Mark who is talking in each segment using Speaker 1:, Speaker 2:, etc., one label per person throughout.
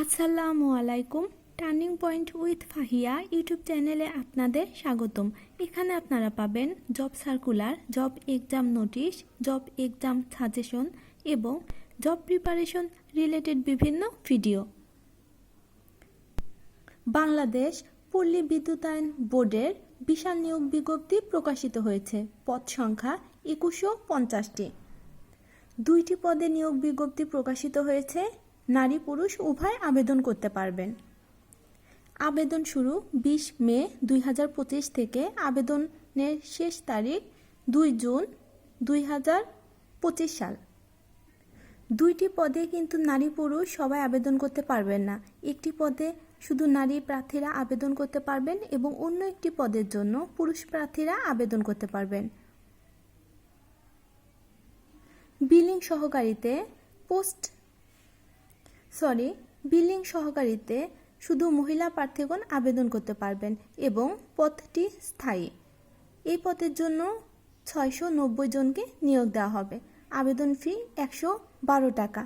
Speaker 1: আসসালামু আলাইকুম। Turning point with Fahia YouTube চ্যানেলে আপনাদের স্বাগতম। এখানে আপনারা পাবেন job circular job exam notice job exam suggestion এবং জব প্রিপারেশন রিলেটেড বিভিন্ন ভিডিও বাংলাদেশ পল্লী বিদ্যুতায়ন বোর্ডের বিশাল নিয়োগ বিজ্ঞপ্তি প্রকাশিত হয়েছে। পদ সংখ্যা একুশশো পঞ্চাশটি। দুইটি পদে নিয়োগ বিজ্ঞপ্তি প্রকাশিত হয়েছে। নারী পুরুষ উভয় আবেদন করতে পারবেন। আবেদন শুরু বিশ মে দুই হাজার পঁচিশ থেকে। আবেদনের শেষ তারিখ দুই জুন দুই হাজার পঁচিশ সাল। দুইটি পদে কিন্তু নারী পুরুষ সবাই আবেদন করতে পারবেন না। একটি পদে শুধু নারী প্রার্থীরা আবেদন করতে পারবেন এবং অন্য একটি পদের জন্য পুরুষ প্রার্থীরা আবেদন করতে পারবেন। বিলিং সহকারীতে পোস্ট সরি বিলিং সহকারীতে শুধু মহিলা প্রার্থীগণ আবেদন করতে পারবেন এবং পদটি স্থায়ী। এই পদের জন্য ছয়শো নব্বই জনকে নিয়োগ দেওয়া হবে। আবেদন ফি একশো বারো টাকা।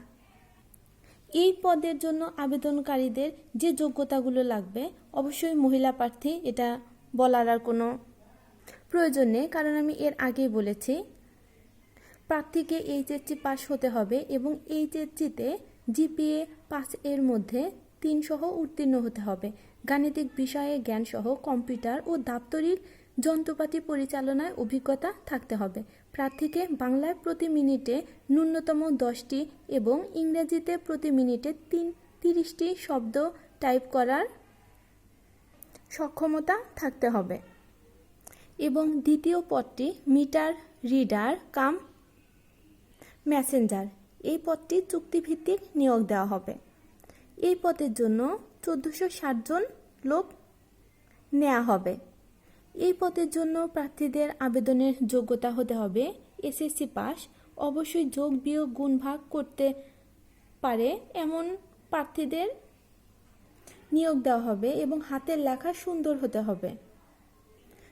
Speaker 1: এই পদের জন্য আবেদনকারীদের যে যোগ্যতাগুলো লাগবে, অবশ্যই মহিলা প্রার্থী এটা বলার আর কোনো প্রয়োজন নেই। কারণ আমি এর আগেই বলেছি, প্রার্থীকে এইচএসসি পাস হতে হবে এবং এইচএসসিতে জিপিএ পাঁচ এর মধ্যে তিন সহ উত্তীর্ণ হতে হবে। গাণিতিক বিষয়ে জ্ঞানসহ কম্পিউটার ও দাপ্তরিক যন্ত্রপাতি পরিচালনায় অভিজ্ঞতা থাকতে হবে। প্রার্থীকে বাংলায় প্রতি মিনিটে ন্যূনতম দশটি এবং ইংরেজিতে প্রতি মিনিটে তিন তিরিশটি শব্দ টাইপ করার সক্ষমতা থাকতে হবে। এবং দ্বিতীয় পদটি মিটার, রিডার, কাম, মেসেঞ্জার। এই পদটি চুক্তিভিত্তিক নিয়োগ দেওয়া হবে। এই পদের জন্য চোদ্দোশো জন লোক নেওয়া হবে। এই পদের জন্য প্রার্থীদের আবেদনের যোগ্যতা হতে হবে এসএসসি পাস। অবশ্যই যোগ, বিয়োগ, গুণ, ভাগ করতে পারে এমন প্রার্থীদের নিয়োগ দেওয়া হবে এবং হাতের লেখা সুন্দর হতে হবে।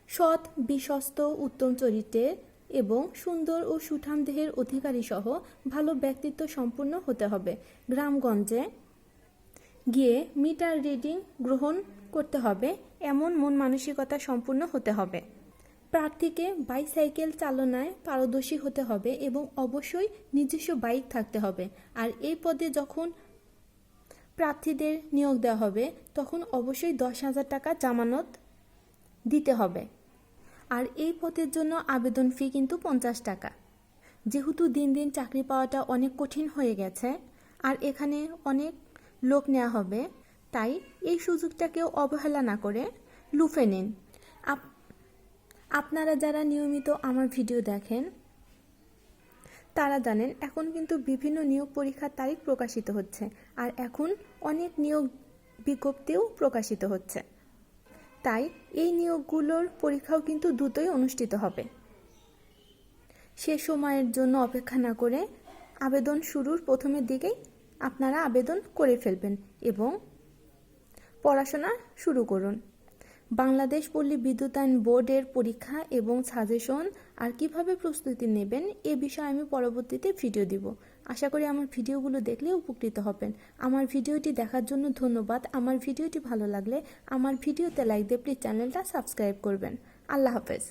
Speaker 1: সৎ, বিশ্বস্ত, উত্তম চরিত্রের এবং সুন্দর ও সুঠাম দেহের অধিকারী সহ ভালো ব্যক্তিত্ব সম্পূর্ণ হতে হবে। গ্রামগঞ্জে গিয়ে মিটার রিডিং গ্রহণ করতে হবে। এমন মন মানসিকতা সম্পূর্ণ হতে হবে। প্রার্থীকে বাইসাইকেল চালনায় পারদর্শী হতে হবে এবং অবশ্যই নিজস্ব বাইক থাকতে হবে। আর এই পদে যখন প্রার্থীদের নিয়োগ দেওয়া হবে, তখন অবশ্যই দশ হাজার টাকা জামানত দিতে হবে। আর এই পদের জন্য আবেদন ফি কিন্তু পঞ্চাশ টাকা। যেহেতু দিন দিন চাকরি পাওয়াটা অনেক কঠিন হয়ে গেছে, আর এখানে অনেক লোক নেওয়া হবে, তাই এই সুযোগটাকেও অবহেলা না করে লুফে নিন। আপ- আপনারা যারা নিয়মিত আমার ভিডিও দেখেন, তারা জানেন এখন কিন্তু বিভিন্ন নিয়োগ পরীক্ষার তারিখ প্রকাশিত হচ্ছে, আর এখন অনেক নিয়োগ বিজ্ঞপ্তিও প্রকাশিত হচ্ছে। তাই এই নিয়োগগুলোর পরীক্ষাও কিন্তু দ্রুতই অনুষ্ঠিত হবে। সে সময়ের জন্য অপেক্ষা না করে আবেদন শুরুর প্রথমের দিকেই আপনারা আবেদন করে ফেলবেন এবং পড়াশোনা শুরু করুন। বাংলাদেশ পল্লী বিদ্যুতায়ন বোর্ডের পরীক্ষা এবং সাজেশন আর কীভাবে প্রস্তুতি নেবেন এ বিষয়ে আমি পরবর্তীতে ভিডিও দিব। আশা করি আমার ভিডিওগুলো দেখলে উপকৃত হবেন। আমার ভিডিওটি দেখার জন্য ধন্যবাদ। আমার ভিডিওটি ভালো লাগলে আমার ভিডিওতে লাইক দিয়ে প্লিজ চ্যানেলটা সাবস্ক্রাইব করবেন। আল্লাহ হাফেজ।